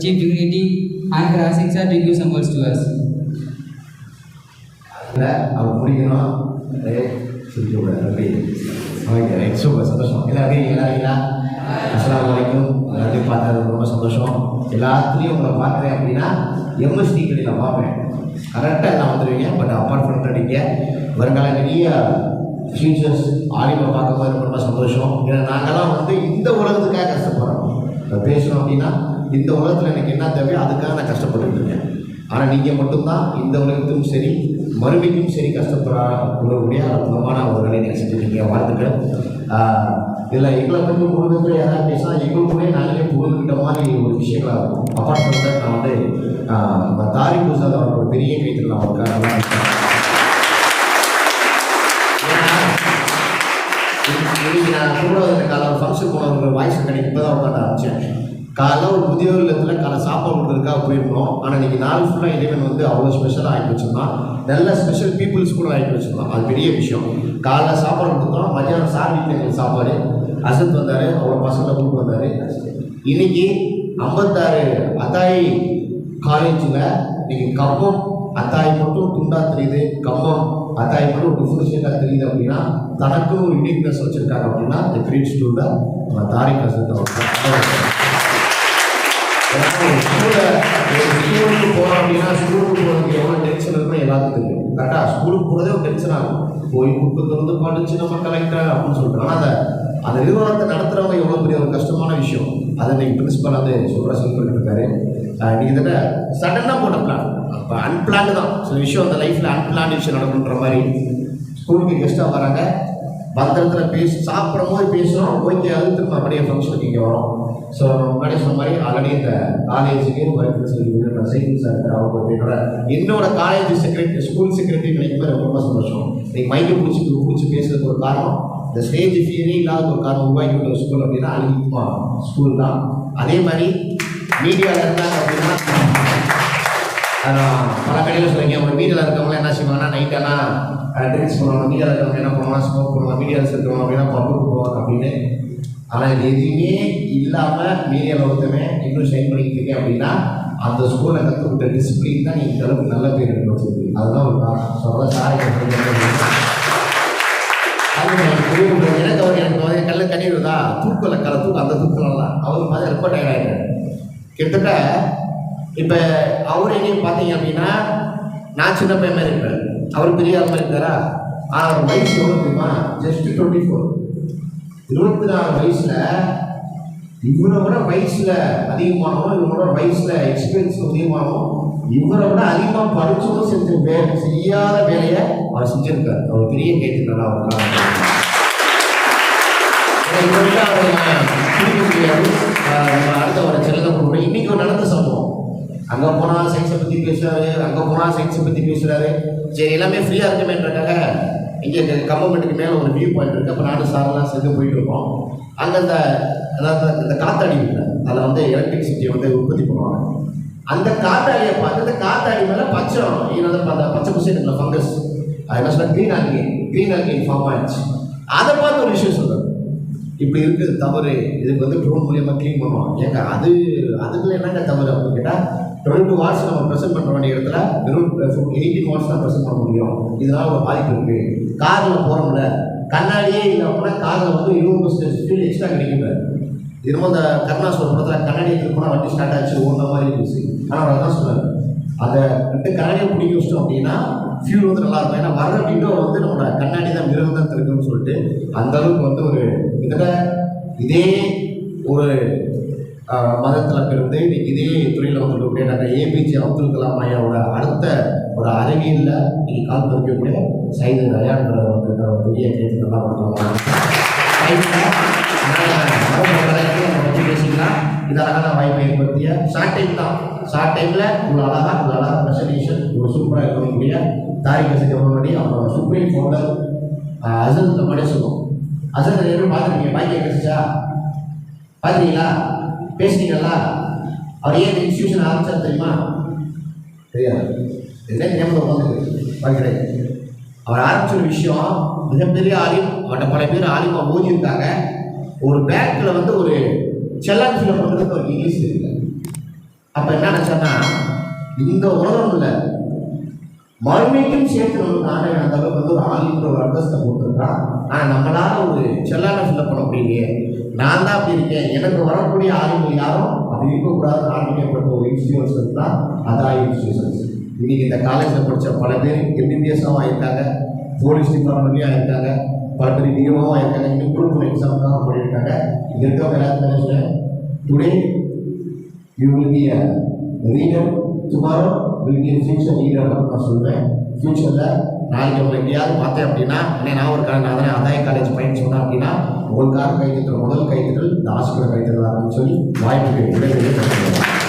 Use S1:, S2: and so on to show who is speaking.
S1: I call our Chief Dignity Anchor Asik sir to us.
S2: இல்லை அவர் முடிக்கணும் சொல்லிக்கூடாது அப்படி okay. Right. Super. சந்தோஷம். எல்லாரும் எல்லாருங்களா அஸ்லாம் வலைக்கும் எல்லாத்தையும் பார்த்தது ரொம்ப சந்தோஷம். எல்லாத்துலேயும் உங்களை பார்க்குறேன் அப்படின்னா எம்எஸ்டி கடையில் பார்ப்பேன். கரெக்டாக எல்லாம் வந்துடுவீங்க பட் அப்பார்ட் ஃப்ரம் வருங்கால நிறைய ஃபியூச்சர்ஸ் ஆலிமை பார்க்கும்போது ரொம்ப சந்தோஷம். ஏன்னா நாங்கள்லாம் வந்து இந்த உலகத்துக்காக கஷ்டப்படுறோம். இப்போ பேசணும் அப்படின்னா இந்த உலகத்தில் எனக்கு என்ன தேவையோ அதுக்காக நான் கஷ்டப்பட்டுட்டு இருக்கேன். ஆனால் நீங்கள் மட்டும்தான் இந்த உலகத்துக்கும் சரி மறுமைக்கும் சரி கஷ்டப்படக்கூடிய அற்புதமான ஒரு வேலையை நீங்கள் செஞ்சுருக்கீங்க வாழ்த்துக்கள். இதில் எங்களை பற்றி முழுக்க யாராவது பேசினா எங்களுக்குள்ளே நாங்களே புகழ்ந்துக்கிட்ட மாதிரி ஒரு விஷயங்களாக இருக்கும் அப்பார்ட் ஃப்ரம் நான் வந்து தாரி பூசாத தாரிக் பெரிய கைத்தலாம் அவருக்காக நான் கூட இந்த ஃபங்க்ஷன் போன ஒரு வாய்ஸ் கிடைக்கும் இப்போ தான் உட்காந்து ஆரம்பிச்சேன் காலைல ஒரு முதியோர் இல்லத்தில் காலை சாப்பாடு கொடுக்குறதுக்காக போயிருந்தோம். ஆனால் இன்னைக்கு நாள் ஃபுல்லாக இறைவன் வந்து அவ்வளோ ஸ்பெஷலாக ஆகி வச்சுருந்தான். நல்ல ஸ்பெஷல் பீப்புள்ஸ் கூட ஆகி வச்சுருந்தோம் அது பெரிய விஷயம். காலைல சாப்பாடு கொடுத்தோம். மதியானம் சார் வீட்டில் எங்களுக்கு சாப்பாடு. அசத் வந்தார். அவ்வளோ பசங்களை கூப்பிட்டு வந்தார். இன்னைக்கு ஐம்பத்தாறு அத்தாயி காலேஜில் இன்னைக்கு கம்பம் அத்தாய் மட்டும் துண்டா தெரியுது. கம்பம் அத்தாய் மட்டும் டிஃபரன்ஷியலாக தெரியுது அப்படின்னா தனக்கும் ஒரு யூனிக்னஸ் வச்சிருக்காங்க அப்படின்னா இந்த கிரீட் ஸ்டூடெண்ட் நம்ம தாரிக் அசத் ஸ்கூலுக்கு போகிறோம் அப்படின்னா ஸ்கூலுக்கு போகிறதுக்கு எவ்வளோ டென்ஷன் இருக்குன்னு எல்லாத்துக்கும் தெரியும் கரெக்டாக ஸ்கூலுக்கு போகிறதே ஒரு டென்ஷன் ஆகும் போய் புக்கு திறந்து படிச்சு நம்ம கலெக்டர் அப்படின்னு சொல்கிறோம் ஆனால் அதை அந்த நிறுவனத்தை நடத்துகிறவங்க எவ்வளோ பெரிய ஒரு கஷ்டமான விஷயம் அதை நீங்கள் பிரின்சிபல் வந்து சொல்கிற சொல்லிட்டு இருக்காரு நீங்கள் இதில் சடனாக போட்ட பிளான் அப்போ அன்பிளான் தான் சில விஷயம் அந்த லைஃப்பில் அன்பிளான் விஷயம் நடக்கணுன்ற மாதிரி ஸ்கூலுக்கு கெஸ்ட்டாக வராங்க. பத்திரத்தில் பேசி சாப்பிடும் போது பேசுகிறோம் ஓகே அது திரும்ப அப்படியே ஃபங்க்ஷனுக்கு இங்கே வரோம். ஸோ முன்னாடி சொன்ன மாதிரி ஆல்ரெடி இந்த காலேஜுக்கு ஒர்க்கு சொல்லி சைக்கிள் சார் அவங்க என்னோட என்னோட காலேஜ் செக்ரட்டரி ஸ்கூல் செக்ரட்டரி கிடைக்கும் போது ரொம்ப சந்தோஷம். நீங்கள் மைக்கை பிடிச்சி பிடிச்சி பேசுறதுக்கு ஒரு காரணம் இந்த ஸ்டேஜ் ஃபியரே இல்லாத ஒரு காரணம் உருவாக்கி விட்ட ஒரு ஸ்கூல் அப்படின்னா அழுகிக்குமா ஸ்கூல் தான். அதே மாதிரி மீடியாவில் இருந்தாங்க அப்படின்னா பல கடையில் சொல்லுங்க அவங்க மீடியாவில் இருக்கவங்க என்ன செய்வாங்கன்னா நைட்டெல்லாம் ட்ரிங்க்ஸ் பண்ணுவாங்க மீடியாவில் இருக்கவங்க என்ன பண்ணுவாங்க ஸ்மோக் பண்ணுவாங்க மீடியாவில் இருக்கவங்க அப்படின்னா பப்புக்கு போவாங்க அப்படின்னு ஆனால் இது எதுவுமே இல்லாமல் மீடியாவில் ஒருத்தவன் இன்னும் ஷைன் பண்ணிக்கிட்டு இருக்கேன் அப்படின்னா அந்த ஸ்கூலில் கற்றுக்கிட்ட டிசிப்ளின் தான் நீங்கள் அளவுக்கு நல்ல பேர் எடுத்து வச்சிருக்கு. அதுதான் ஒரு காரணம். சொல்ல சாரி அது எனக்கு எனக்கு அவர் எனக்கு வந்து கல்ல கண்ணி வருதா தூக்கல கல தூக்கம் அந்த தூக்கம்லாம் அவர் மாதிரி ரொம்ப டயர்ட் ஆகிட்டார் கிட்டத்தட்ட இப்போ அவர் எங்கேயும் பார்த்தீங்க அப்படின்னா நான் சின்ன பையன் மாதிரி இருப்பேன். அவர் பெரிய ஆள் மாதிரி இருக்காரா? ஆனால் அவர் வயசு எவ்வளோ தெரியுமா? ஜஸ்ட் டுவெண்ட்டி ஃபோர் இருபத்தி நாலு வயசுல இவரை விட வயசுல அதிகமானவோ இவரோட வயசுல எக்ஸ்பீரியன்ஸ் அதிகமானவோ இவரை விட அதிகமாக படிச்சதும் செஞ்ச வேலை செய்யாத வேலையை அவர் செஞ்சிருக்காரு. அவர் பெரிய கேட்டுக்கிறார் அவருக்காக அவரை அடுத்த வர செல்லத கொடுக்குறோம் இன்னைக்கு ஒரு நடந்த சம்பவம். அங்கே போனால் சயின்ஸை பற்றி பேசுறாரு அங்கே போனால் சயின்ஸை பற்றி பேசுறாரு. சரி எல்லாமே ஃப்ரீயாக இருக்குமேன்றக்காக இங்கே கம்பமெண்ட்டுக்கு மேலே ஒரு வியூ பாயிண்ட் இருக்குது அப்போ நானும் சாரெல்லாம் சேர்ந்து போயிட்டு இருக்கோம். அங்கே அந்த அதாவது இந்த காத்தாடி அதில் வந்து எலக்ட்ரிசிட்டியை வந்து உற்பத்தி பண்ணுவாங்க. அந்த காத்தாடியை பார்த்து அந்த காத்தாடி மேலே பச்சை ஏன்னா அந்த பச்சை பசை இருக்குல்ல ஃபங்கஸ் அது என்ன சொல்ல green algae green algae form ஆயிடுச்சு. அதை பார்த்து ஒரு விஷயம் சொல்கிறார் இப்படி இருக்குது தவறு. இதுக்கு வந்து ட்ரோன் மூலியமாக க்ளீன் பண்ணுவோம் ஏங்க அது அதுக்குள்ள என்னங்க தவறு அப்படின்னு கேட்டால் டுவெண்ட்டி டூ வாட்ஸ் நம்ம ப்ரெசென்ட் பண்ண வேண்டிய இடத்துல வெறும் எயிட்டீன் வாட்ஸ் தான் ப்ரெசென்ட் பண்ண முடியும். இதனால் ஒரு பாதிப்பு இருக்குது காரில் போகிறோம்ல கண்ணாடியே இல்லை அப்படின்னா காரில் வந்து இருபது பர்சன்டேஜ் ஃபீல் எக்ஸ்ட்ரா கிடைக்குது என்னமோ அந்த இந்த கருணாஸ் ஒரு படத்தில் கண்ணாடி திருப்பினா வண்டி ஸ்டார்ட் ஆச்சு ஓடுற மாதிரி இருந்துச்சு. ஆனால் அவர் அதான் சொல்கிறார் அதை ரெண்டு கண்ணாடியை பிடிக்க வச்சிட்டோம் அப்படின்னா ஃபியூல் வந்து நல்லா இருக்கும். ஏன்னா வர்ற விண்டோ வந்து நம்மளோட கண்ணாடி தான் மிருகம் தான் இருக்குன்னு சொல்லிட்டு அந்த அளவுக்கு வந்து ஒரு கிட்டத்தட்ட இதே ஒரு மதத்தில் பிறந்து இன்னைக்கு இதே துறையில் வந்துருக்கக்கூடிய டாக்டர் ஏபிஜே அப்துல் கலாம் ஐயாவோட அடுத்த ஒரு அறிவியலில் இன்னைக்கு கால் பதிக்கக்கூடிய சைது தயான்றத வந்து ஒரு பெரிய கேட்டு நல்லா பண்ணுவாங்க இது அழகான வாய்ப்பை ஏற்படுத்திய ஷார்ட் டைம் தான். ஷார்ட் டைமில் இவ்வளோ அழகாக இவ்வளோ அழகாக ப்ரெசன்டேஷன் இவ்வளோ சூப்பராக இருக்கக்கூடிய தாரிக செஞ்சவங்களுடைய அப்புறம் சுப்ரீம் ஃபவுண்டர் அசல் இந்த சொல்லுவோம். அசல் எப்படி பார்த்துருக்கீங்க? பாக்கிய கிடைச்சா பார்த்துருக்கீங்களா? பேசுனீங்களா அவர் ஏன் இன்ஸ்டியூஷன் ஆரம்பிச்சார் தெரியுமா? தெரியாது. இதெல்லாம் தெரியாமல் உட்காந்துருக்கு பாக்கிறேன் அவர் ஆரம்பிச்ச ஒரு விஷயம் மிகப்பெரிய ஆலிம் அவட்ட பல பேர் ஆலிமா ஓதியிருக்காங்க ஒரு பேங்க்கில் வந்து ஒரு செல்லான் ஃபில்அப் பண்ணுறதுக்கு ஒரு இங்கிலீஷ் தெரியல. அப்போ என்ன நினச்சேன்னா இந்த உலகம் இல்லை. மறுமைக்கும் சேர்த்து நம்ம நானே அந்த அளவுக்கு வந்து ஒரு ஆளுங்கிற ஒரு அந்தஸ்தை போட்டிருக்கான் ஆனால் நம்மளால் ஒரு செல்லான ஃபில்அப் பண்ண முடியலையே நான் தான் அப்படி இருக்கேன். எனக்கு வரக்கூடிய ஆளுங்கள் யாரும் அப்படி இருக்கக்கூடாதுன்னு ஆரம்பிக்கப்பட்ட ஒரு இன்ஸ்டியூஷன் தான் அதா இன்ஸ்டியூஷன்ஸ். இன்றைக்கி இந்த காலேஜில் படித்த பல பேர் எம்பிபிஎஸ்ஸாகவும் ஆகிட்டாங்க போலீஸ் டிபார்ட்மெண்ட்லேயும் ஆகிட்டாங்க பல பேர் நியமனமும் ஆகிட்டாங்க இன்னும் குரூப் ஒன் எக்ஸாமுக்காக பண்ணியிருக்காங்க இது இருக்கவங்க எல்லாத்தையும் நினைச்சேன் today you will be reader tomorrow will be future leader நான் சொல்கிறேன் ஃபியூச்சரில் நாளைக்கு உங்களை எங்கேயாவது பார்த்தேன் அப்படின்னா அண்ணே நான் ஒரு காலேஜ் நான் தானே அதாய காலேஜ் பையன் சொன்னேன் அப்படின்னா உங்களுக்காக கைத்தட்டல் முதல் கைத்தட்டல் இந்த ஆசிரியர் கைத்தட்டல் அப்படின்னு சொல்லி வாய்ப்பு விடைபெறுகிறேன்.